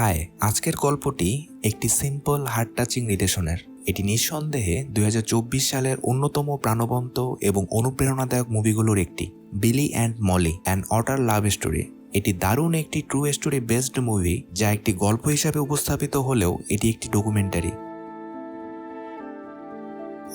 High, আজকের গল্পটি একটি সিম্পল হার্ট টাচিং রিলেশনের এটি নিঃসন্দেহে দু হাজার চব্বিশ সালের অন্যতম প্রাণবন্ত এবং অনুপ্রেরণাদায়ক মুভিগুলোর একটি Billy and Molly and otter love story এটি দারুণ একটি ট্রু স্টোরি বেসড মুভি যা একটি গল্প হিসাবে উপস্থাপিত হলেও এটি একটি ডকুমেন্টারি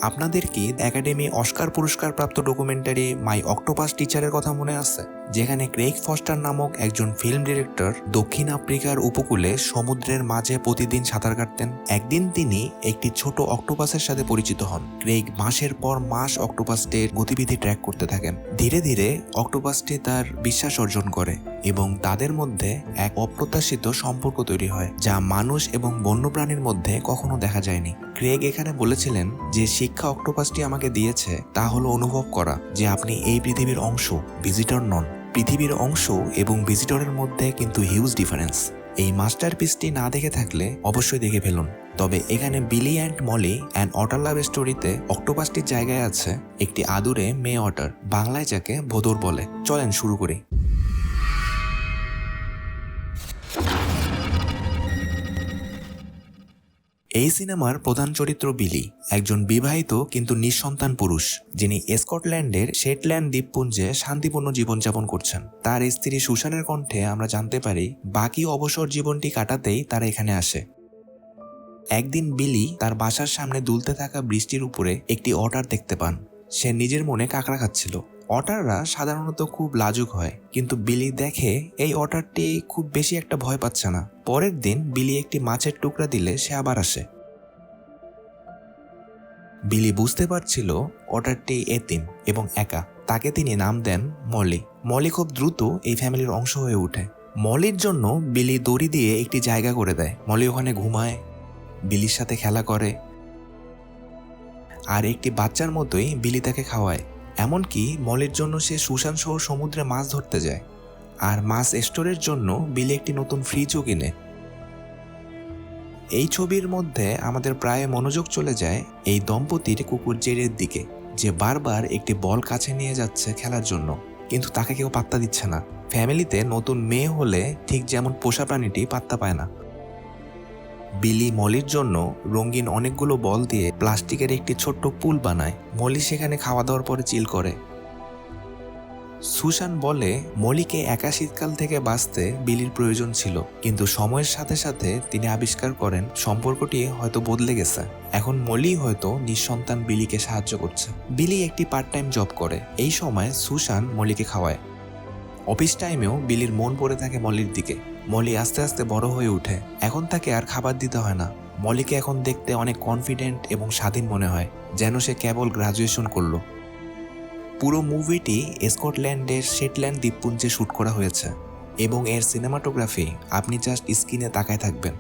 আপনাদের কি একাডেমি অস্কার পুরস্কার প্রাপ্ত ডকুমেন্টারি মাই অক্টোপাস টিচারের কথা মনে আছে? যেখানে ক্রেইগ ফস্টার নামক একজন ফিল্ম ডিরেক্টর দক্ষিণ আফ্রিকার উপকূলে সমুদ্রের মাঝে প্রতিদিন সাঁতার কাটতেন। একদিন তিনি একটি ছোট অক্টোপাসের সাথে পরিচিত হন। ক্রেইগ মাসের পর মাস অক্টোপাসটির গতিবিধি ট্র্যাক করতে থাকেন। ধীরে ধীরে অক্টোপাসটি তার বিশ্বাস অর্জন করে এবং তাদের মধ্যে এক অপ্রত্যাশিত সম্পর্ক তৈরি হয়, যা মানুষ এবং বন্যপ্রাণীর মধ্যে কখনো দেখা যায়নি। ক্রেগ এখানে বলেছিলেন যে, শিক্ষা অক্টোপাসটি আমাকে দিয়েছে তা হলো অনুভব করা যে আপনি এই পৃথিবীর অংশ, ভিজিটর নন। পৃথিবীর অংশ এবং ভিজিটরের মধ্যে কিন্তু হিউজ ডিফারেন্স এই মাস্টারপিসটি না দেখে থাকলে অবশ্যই দেখে ফেলুন। তবে এখানে Billy and Molly and otter love স্টোরিতে অক্টোপাসটির জায়গায় আছে একটি আদুরে মে অটার বাংলায় যাকে ভোদর বলে। চলেন শুরু করি। এই সিনেমার প্রধান চরিত্র বিলি, একজন বিবাহিত কিন্তু নিঃসন্তান পুরুষ, যিনি স্কটল্যান্ডের শেটল্যান্ড দ্বীপপুঞ্জে শান্তিপূর্ণ জীবনযাপন করছেন। তার স্ত্রী সুশানের কণ্ঠে আমরা জানতে পারি, বাকি অবসর জীবনটি কাটাতেই তারা এখানে আসে। একদিন বিলি তার বাসার সামনে দুলতে থাকা বৃষ্টির উপরে একটি অটার দেখতে পান। সে নিজের মনে কাঁকড়া খাচ্ছিল। অটাররা সাধারণত খুব লাজুক হয়, কিন্তু বিলি দেখে এই অটারটি খুব বেশি একটা ভয় পাচ্ছে না। পরের দিন বিলি একটি মাছের টুকরা দিলে সে আবার আসে। বিলি বুঝতে পারছিল অটারটি এতিম এবং একা। তাকে তিনি নাম দেন মলি। মলি খুব দ্রুত এই ফ্যামিলির অংশ হয়ে ওঠে। মলির জন্য বিলি দড়ি দিয়ে একটি জায়গা করে দেয়। মলি ওখানে ঘুমায়, বিলির সাথে খেলা করে, আর একটি বাচ্চার মতোই বিলি তাকে খাওয়ায়। এমনকি মলের জন্য সে সুশান সহ সমুদ্রে মাছ ধরতে যায়। আর মাছ স্টোরের জন্য বিলে একটি নতুন ফ্রিজও কিনে। এই ছবির মধ্যে আমাদের প্রায় মনোযোগ চলে যায় এই দম্পতির কুকুর জেরের দিকে, যে বারবার একটি বল কাছে নিয়ে যাচ্ছে খেলার জন্য। কিন্তু তাকে কেউ পাত্তা দিচ্ছে না। ফ্যামিলিতে নতুন মেয়ে হলে ঠিক যেমন পোষা প্রাণীটি পাত্তা পায় না। বিলি মলির জন্য রঙিন অনেকগুলো বল দিয়ে প্লাস্টিকের একটি ছোট্ট পুল বানায়। মলি সেখানে খাওয়া দাওয়ার পরে চিল করে। সুশান বলে, মলিকে একা শীতকাল থেকে বাঁচতে বিলির প্রয়োজন ছিল, কিন্তু সময়ের সাথে সাথে তিনি আবিষ্কার করেন, সম্পর্কটি হয়তো বদলে গেছে। এখন মলি হয়তো নিঃসন্তান বিলিকে সাহায্য করছে। বিলি একটি পার্ট টাইম জব করে। এই সময় সুশান মলিকে খাওয়ায়। অফিস টাইমেও বিলির মন পড়ে থাকে মলির দিকে। মলি আস্তে আস্তে বড় হয়ে ওঠে। এখন তাকে আর খাবার দিতে হয় না। মলিকে এখন দেখতে অনেক কনফিডেন্ট এবং স্বাধীন মনে হয়, যেন সে কেবল গ্রাজুয়েশন করল। পুরো মুভিটি স্কটল্যান্ডের শেটল্যান্ড দ্বীপপুঞ্জে শ্যুট করা হয়েছে এবং এর সিনেমাটোগ্রাফি আপনি জাস্ট স্ক্রিনে তাকায় থাকবেন।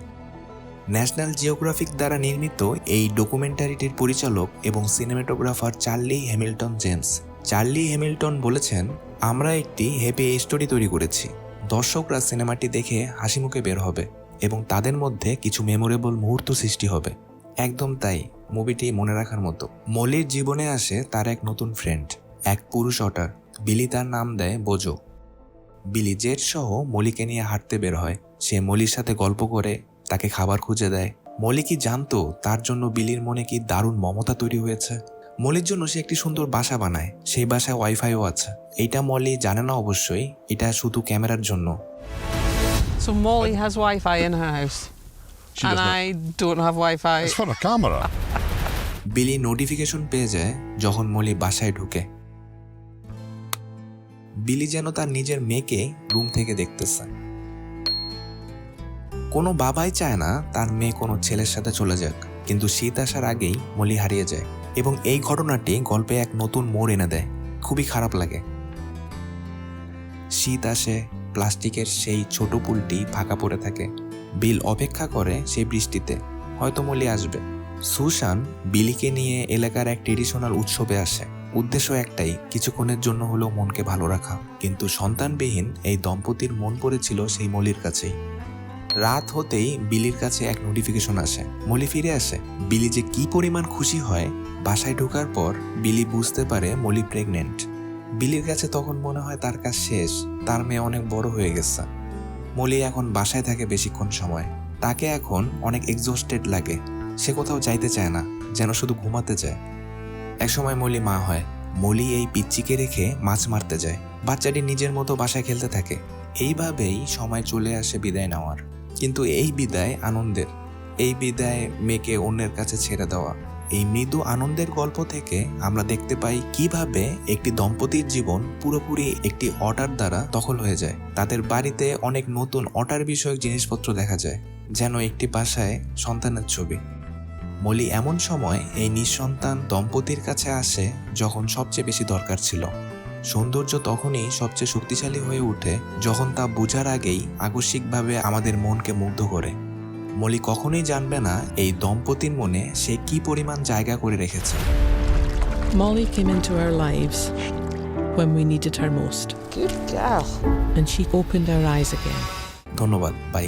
ন্যাশনাল জিওগ্রাফিক দ্বারা নির্মিত এই ডকুমেন্টারিটির পরিচালক এবং cinematographer Charlie Hamilton James Charlie Hamilton বলেছেন, আমরা একটি হ্যাপি স্টোরি তৈরি করেছি। দর্শকরা সিনেমাটি দেখে হাসি মুখে বের হবে এবং তাদের মধ্যে কিছু মেমোরেবল মুহূর্ত সৃষ্টি হবে। একদম তাই মুভিটি মনে রাখার মতো। মলির জীবনে আসে তার এক নতুন ফ্রেন্ড এক পুরুষ অটার বিলি তার নাম দেয় বোজো। বিলি জেট সহ মলিকে নিয়ে হাঁটতে বের হয়। সে মলির সাথে গল্প করে, তাকে খাবার খুঁজে দেয়। মলি কি জানতো তার জন্য বিলির মনে কি দারুণ মমতা তৈরি হয়েছে? মলির জন্য সে একটি সুন্দর বাসা বানায় সেই বাসায় ওয়াইফাইও আছে এইটা মলি জানে না অবশ্যই এটা শুধু ক্যামেরার জন্য So Molly has Wi-Fi in her house, She and. I don't have Wi-Fi. It's for a camera. Billy notification পেয়ে যায় যখন মলি বাসায় ঢুকে বিলি যেন তার নিজের মেয়েকে রুম থেকে দেখতেছে কোনো বাবাই চায় না তার মেয়ে কোনো ছেলের সাথে চলে যাক কিন্তু শীত আসার আগেই মলি হারিয়ে যায় এবং এই ঘটনাটি গল্পে এক নতুন মোড় এনে দেয়। খুবই খারাপ লাগে। শীত আসে, প্লাস্টিকের সেই ছোট পুলটি ফাঁকা পড়ে থাকে। বিল অপেক্ষা করে সেই বৃষ্টিতে। হয়তো মলি আসবে। সুশান বিলিকে নিয়ে এলাকার এক ট্রেডিশনাল উৎসবে আসে। উদ্দেশ্য একটাই, কিছুক্ষণের জন্য হলেও মনকে ভালো রাখা। কিন্তু সন্তানবিহীন এই দম্পতির মন পড়েছিল সেই মলির কাছেই। রাত হতেই বিলির কাছে এক নোটিফিকেশন আসে। মলি ফিরে আসে। বিলি যে কি পরিমাণ খুশি হয়, বাসায় ঢোকার পর বিলি বুঝতে পারে মলি প্রেগনেন্ট বিলির কাছে তখন মনে হয় তার কাজ শেষ, তার মেয়ে অনেক বড় হয়ে গেছে। মলি এখন বাসায় থাকে বেশিক্ষণ সময়। তাকে এখন অনেক এক্সস্টেড লাগে। সে কোথাও যাইতে চায় না, যেন শুধু ঘুমাতে চায় একসময় মলি মা হয়। মলি এই পিচ্চিকে রেখে মাছ মারতে যায়। বাচ্চাটি নিজের মতো বাসায় খেলতে থাকে। এইভাবেই সময় চলে আসে বিদায় নেওয়ার। কিন্তু এই বিদায় আনন্দের। এই বিদায় মেয়েকে অন্যের কাছে ছেড়ে দেওয়া। এই মৃদু আনন্দের গল্প থেকে আমরা দেখতে পাই কীভাবে একটি দম্পতির জীবন পুরোপুরি একটি অর্ডার দ্বারা দখল হয়ে যায়। তাদের বাড়িতে অনেক নতুন অর্ডার বিষয়ক জিনিসপত্র দেখা যায়, যেন একটি বাসায় সন্তানের ছবি। মলি এমন সময় এই নিঃসন্তান দম্পতির কাছে আসে, যখন সবচেয়ে বেশি দরকার ছিল। সৌন্দর্য তখনই সবচেয়ে শক্তিশালী হয়ে ওঠে যখন তা বোঝার আগেই আকস্মিকভাবে আমাদের মনকে মুগ্ধ করে মলি কখনোই জানবে না এই দম্পতির মনে সে কি পরিমাণ জায়গা করে রেখেছে Molly came into our lives when we needed her most, Good girl. and she opened our eyes again. ধন্যবাদ বাই